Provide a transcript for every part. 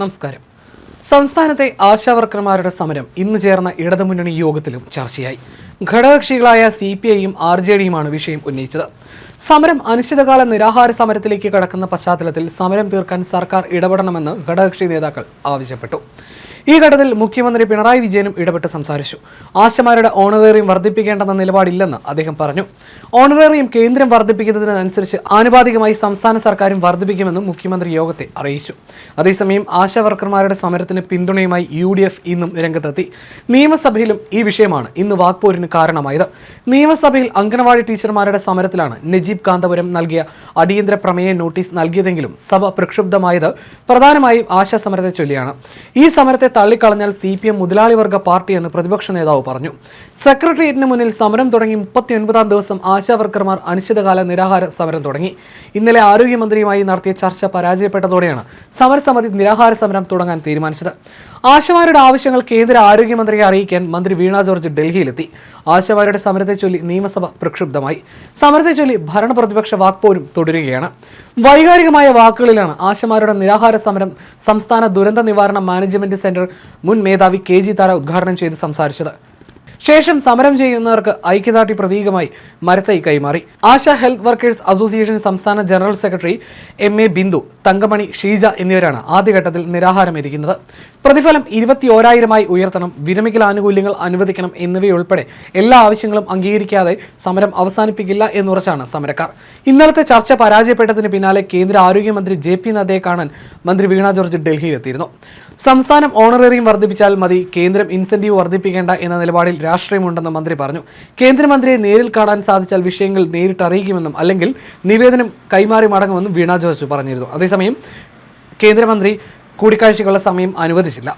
നമസ്കാരം. സംസ്ഥാനത്തെ ആശാവർക്കർമാരുടെ സമരം ഇന്ന് ചേർന്ന ഇടതുമുന്നണി യോഗത്തിലും ചർച്ചയായി. ഘടകകക്ഷികളായ സി പി ഐയും ആർ ജെ ഡിയുമാണ് വിഷയം ഉന്നയിച്ചത്. സമരം അനിശ്ചിതകാല നിരാഹാര സമരത്തിലേക്ക് കടക്കുന്ന പശ്ചാത്തലത്തിൽ സമരം തീർക്കാൻ സർക്കാർ ഇടപെടണമെന്ന് ഘടകകക്ഷി നേതാക്കൾ ആവശ്യപ്പെട്ടു. ഈ ഘട്ടത്തിൽ മുഖ്യമന്ത്രി പിണറായി വിജയനും ഇടപെട്ട് സംസാരിച്ചു. ആശമാരുടെ ഓണറേറിയം വർദ്ധിപ്പിക്കേണ്ടെന്ന നിലപാടില്ലെന്ന് അദ്ദേഹം പറഞ്ഞു. ഓണറേറിയം കേന്ദ്രം വർദ്ധിപ്പിക്കുന്നതിനനുസരിച്ച് ആനുപാതികമായി സംസ്ഥാന സർക്കാരും വർദ്ധിപ്പിക്കുമെന്നും മുഖ്യമന്ത്രി യോഗത്തെ അറിയിച്ചു. അതേസമയം ആശാവർക്കർമാരുടെ സമരത്തിന് പിന്തുണയുമായി യു ഡി എഫ് ഇന്നും രംഗത്തെത്തി. നിയമസഭയിലും ഈ വിഷയമാണ് ഇന്ന് വാക്പോരിന് കാരണമായത്. നിയമസഭയിൽ അംഗനവാടി ടീച്ചർമാരുടെ സമരത്തിലാണ് നജീബ് കാന്തപുരം നൽകിയ അടിയന്തര പ്രമേയ നോട്ടീസ് നൽകിയതെങ്കിലും സഭ പ്രക്ഷുബ്ധമായത് പ്രധാനമായും ആശാ സമരത്തെ ചൊല്ലിയാണ്. ഈ സമരത്തെ തള്ളിക്കളഞ്ഞാൽ സി പി എം മുതലാളി വർഗ പാർട്ടിയെന്ന് പ്രതിപക്ഷ നേതാവ് പറഞ്ഞു. സെക്രട്ടേറിയറ്റിന് മുന്നിൽ സമരം തുടങ്ങി മുപ്പത്തിയൊൻപതാം ദിവസം ആശാവർക്കർമാർ അനിശ്ചിതകാല നിരാഹാര സമരം തുടങ്ങി. ഇന്നലെ ആരോഗ്യമന്ത്രിയുമായി നടത്തിയ ചർച്ച പരാജയപ്പെട്ടതോടെയാണ് സമരസമിതി നിരാഹാര സമരം തുടങ്ങാൻ തീരുമാനിച്ചത്. ആശമാരുടെ ആവശ്യങ്ങൾ കേന്ദ്ര ആരോഗ്യമന്ത്രിയെ അറിയിക്കാൻ മന്ത്രി വീണ ജോർജ് ഡൽഹിയിലെത്തി. ആശമാരുടെ സമരത്തെ ചൊല്ലി നിയമസഭ പ്രക്ഷുബ്ധമായി. സമരത്തെ ചൊല്ലി ഭരണ പ്രതിപക്ഷ തുടരുകയാണ്. വൈകാരികമായ വാക്കുകളിലാണ് ആശമാരുടെ നിരാഹാര സമരം സംസ്ഥാന ദുരന്ത നിവാരണ മാനേജ്മെന്റ് സെന്റർ മുൻ മേധാവി കെ ജി താര ഉദ്ഘാടനം ചെയ്ത് സംസാരിച്ചത്. ശേഷം സമരം ചെയ്യുന്നവർക്ക് ഐക്യദാർഢ്യ പ്രതീകമായി മരത്തൈ കൈമാറി. ആശ ഹെൽത്ത് വർക്കേഴ്സ് അസോസിയേഷൻ സംസ്ഥാന general secretary M A Bindu Thankamani Sheeja എന്നിവരാണ് ആദ്യഘട്ടത്തിൽ നിരാഹാരം ഇരിക്കുന്നത് പ്രതിഫലം ഇരുപത്തി ഓരായിരമായി ഉയർത്തണം വിരമിക്കൽ ആനുകൂല്യങ്ങൾ അനുവദിക്കണം എന്നിവയുൾപ്പെടെ എല്ലാ ആവശ്യങ്ങളും അംഗീകരിക്കാതെ സമരം അവസാനിപ്പിക്കില്ല എന്നുറച്ചാണ് സമരക്കാർ. ഇന്നലത്തെ ചർച്ച പരാജയപ്പെട്ടതിന് പിന്നാലെ കേന്ദ്ര ആരോഗ്യമന്ത്രി ജെ പി നദ്ദയെ കാണാൻ മന്ത്രി വീണ ജോർജ് ഡൽഹിയിലെത്തിയിരുന്നു. സംസ്ഥാനം ഓണറേറിയം വർദ്ധിപ്പിച്ചാൽ മതി കേന്ദ്രം ഇൻസെന്റീവ് വർദ്ധിപ്പിക്കേണ്ട എന്ന നിലപാടിൽ രാഷ്ട്രീയമുണ്ടെന്ന് മന്ത്രി പറഞ്ഞു. കേന്ദ്രമന്ത്രിയെ നേരിൽ കാണാൻ സാധിച്ചാൽ വിഷയങ്ങൾ നേരിട്ട് അറിയിക്കുമെന്നും അല്ലെങ്കിൽ നിവേദനം കൈമാറി മടങ്ങുമെന്നും വീണ ജോർജ് പറഞ്ഞിരുന്നു. അതേസമയം കേന്ദ്രമന്ത്രി കൂടിക്കാഴ്ചയ്ക്കുള്ള സമയം അനുവദിച്ചില്ല.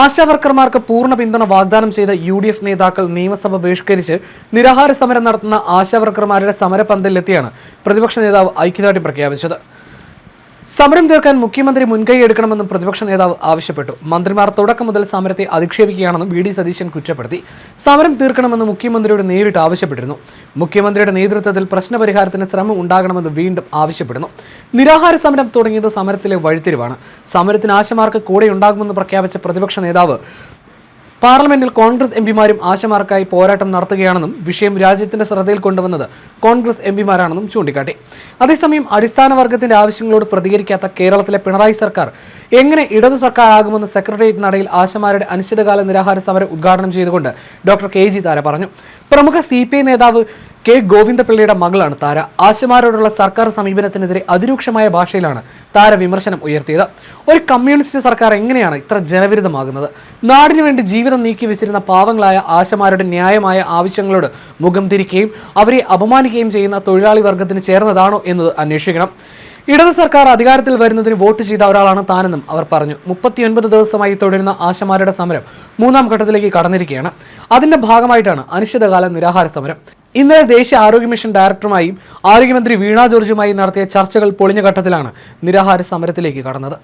ആശാവർക്കർമാർക്ക് പൂർണ പിന്തുണ വാഗ്ദാനം ചെയ്ത യു ഡി എഫ് നേതാക്കൾ നിയമസഭ ബഹിഷ്കരിച്ച് നിരാഹാര സമരം നടത്തുന്ന ആശാവർക്കർമാരുടെ സമരപന്തലിലെത്തിയാണ് പ്രതിപക്ഷ നേതാവ് ഐക്യദാർഢ്യം പ്രഖ്യാപിച്ചത്. സമരം തീർക്കാൻ മുഖ്യമന്ത്രി മുൻകൈ എടുക്കണമെന്നും പ്രതിപക്ഷ നേതാവ് ആവശ്യപ്പെട്ടു. മന്ത്രിമാർ തുടക്കം മുതൽ സമരത്തെ അധിക്ഷേപിക്കുകയാണെന്നും വി ഡി സതീശൻ കുറ്റപ്പെടുത്തി. സമരം തീർക്കണമെന്ന് മുഖ്യമന്ത്രിയോട് നേരിട്ട് ആവശ്യപ്പെട്ടിരുന്നു. മുഖ്യമന്ത്രിയുടെ നേതൃത്വത്തിൽ പ്രശ്നപരിഹാരത്തിന് ശ്രമം ഉണ്ടാകണമെന്ന് വീണ്ടും ആവശ്യപ്പെടുന്നു. നിരാഹാര സമരം തുടങ്ങിയത് സമരത്തിലെ വഴിത്തിരിവാണ്. സമരത്തിന് ആശമാർക്ക് കൂടെ ഉണ്ടാകുമെന്ന് പ്രഖ്യാപിച്ച പ്രതിപക്ഷ നേതാവ് പാർലമെന്റിൽ കോൺഗ്രസ് എംപിമാരും ആശമാർക്കായി പോരാട്ടം നടത്തുകയാണെന്നും വിഷയം രാജ്യത്തിന്റെ ശ്രദ്ധയിൽ കൊണ്ടുവന്നത് കോൺഗ്രസ് എംപിമാരാണെന്നും ചൂണ്ടിക്കാട്ടി. അതേസമയം അടിസ്ഥാന വർഗത്തിന്റെ ആവശ്യങ്ങളോട് പ്രതികരിക്കാത്ത കേരളത്തിലെ പിണറായി സർക്കാർ എങ്ങനെ ഇടത് സർക്കാർ ആകുമെന്ന് സെക്രട്ടേറിയറ്റ് നടയിൽ ആശമാരുടെ അനിശ്ചിതകാല നിരാഹാര സമരം ഉദ്ഘാടനം ചെയ്തുകൊണ്ട് ഡോക്ടർ കെ ജി താര പറഞ്ഞു. പ്രമുഖ സി നേതാവ് കെ ഗോവിന്ദപിള്ളയുടെ മകളാണ് താര. ആശമാരോടുള്ള സർക്കാർ സമീപനത്തിനെതിരെ അതിരൂക്ഷമായ ഭാഷയിലാണ് താര വിമർശനം ഉയർത്തിയത്. ഒരു കമ്മ്യൂണിസ്റ്റ് സർക്കാർ എങ്ങനെയാണ് ഇത്ര ജനവിരുദ്ധമാകുന്നത്? നാടിനു വേണ്ടി ജീവിതം നീക്കി വെച്ചിരുന്ന പാവങ്ങളായ ആശമാരുടെ ന്യായമായ ആവശ്യങ്ങളോട് മുഖം തിരിക്കുകയും അവരെ അപമാനിക്കുകയും ചെയ്യുന്ന തൊഴിലാളി വർഗത്തിന് ചേർന്നതാണോ എന്നത് അന്വേഷിക്കണം. ഇടത് സർക്കാർ അധികാരത്തിൽ വരുന്നതിന് വോട്ട് ചെയ്ത ഒരാളാണ് താനെന്നും അവർ പറഞ്ഞു. മുപ്പത്തിയൊൻപത് ദിവസമായി തുടരുന്ന ആശമാരുടെ സമരം മൂന്നാം ഘട്ടത്തിലേക്ക് കടന്നിരിക്കുകയാണ്. അതിന്റെ ഭാഗമായിട്ടാണ് അനിശ്ചിതകാല നിരാഹാര സമരം. ഇന്നലെ ദേശീയ ആരോഗ്യ മിഷൻ ഡയറക്ടറുമായും ആരോഗ്യമന്ത്രി വീണ ജോർജുമായും നടത്തിയ ചർച്ചകൾ പൊളിഞ്ഞ ഘട്ടത്തിലാണ് നിരാഹാര സമരത്തിലേക്ക് കടന്നത്.